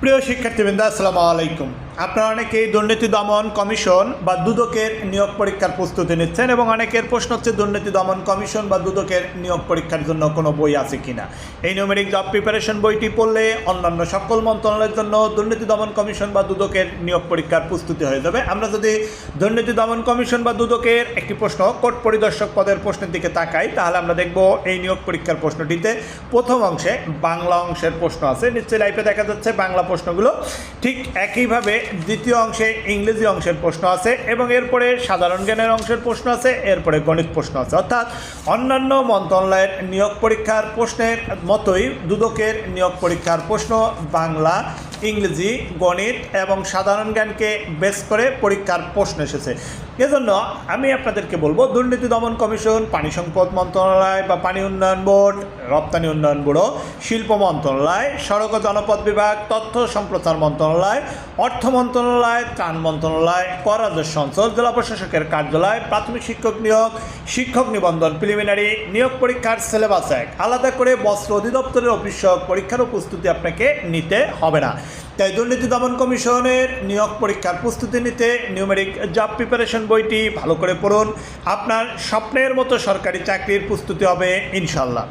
প্রিয় শিক্ষার্থীবৃন্দ আসসালামু আলাইকুম। আপনারা অনেকেই দুর্নীতি দমন কমিশন বা দুদকের নিয়োগ পরীক্ষার প্রস্তুতি নিচ্ছেন এবং অনেকের প্রশ্ন হচ্ছে, দুর্নীতি দমন কমিশন বা দুদকের নিয়োগ পরীক্ষার জন্য কোনো বই আছে কিনা? এই নিউমেরিক জব প্রিপারেশন বইটি পড়লে অন্যান্য সকল মন্ত্রণালয়ের জন্য দুর্নীতি দমন কমিশন বা দুদকের নিয়োগ পরীক্ষার প্রস্তুতি হয়ে যাবে। আমরা যদি দুর্নীতি দমন কমিশন বা দুদকের একটি প্রশ্ন কোর্ট পরিদর্শক পদের প্রশ্নের দিকে তাকাই, তাহলে আমরা দেখব এই নিয়োগ পরীক্ষার প্রশ্নটিতে প্রথম অংশে বাংলা অংশের প্রশ্ন আছে। নিশ্চয়ই লাইফে দেখা যাচ্ছে বাংলা প্রশ্নগুলো। ঠিক একইভাবে দ্বিতীয় অংশে ইংরেজি অংশের প্রশ্ন আছে এবং এরপরে সাধারণ জ্ঞানের অংশের প্রশ্ন আছে, এরপরে গণিত প্রশ্ন আছে। অর্থাৎ অন্যান্য মন্ত্রণালয়ের নিয়োগ পরীক্ষার প্রশ্নের মতোই দুদকের নিয়োগ পরীক্ষার প্রশ্ন বাংলা ইংরেজি, গণিত এবং সাধারণ জ্ঞানকে বেস করে পরীক্ষার প্রশ্ন এসেছে। এজন্য আমি আপনাদেরকে বলব, দুর্নীতি দমন কমিশন, পানি সম্পদ মন্ত্রণালয় বা পানি উন্নয়ন বোর্ড, রপ্তানি উন্নয়ন ব্যুরো, শিল্প মন্ত্রণালয়, সড়ক ও জনপথ বিভাগ, তথ্য সম্প্রচার মন্ত্রণালয়, অর্থ মন্ত্রণালয়, ত্রাণ মন্ত্রণালয় কর রাজস্ব অঞ্চল, জেলা প্রশাসকের কার্যালয়, প্রাথমিক শিক্ষক নিয়োগ, শিক্ষক নিবন্ধন প্রিলিমিনারি নিয়োগ পরীক্ষার সিলেবাস এক। আলাদা করে বস্ত্র অধিদপ্তরের অফিস পরীক্ষার প্রস্তুতি আপনাকে নিতে হবে না। তাই দুর্নীতি দমন কমিশনের নিয়োগ পরীক্ষার প্রস্তুতি নিতে নিউমেরিক জব প্রিপারেশন বইটি ভালো করে পড়ুন। আপনার স্বপ্নের মতো সরকারি চাকরির প্রস্তুতি হবে ইনশাল্লাহ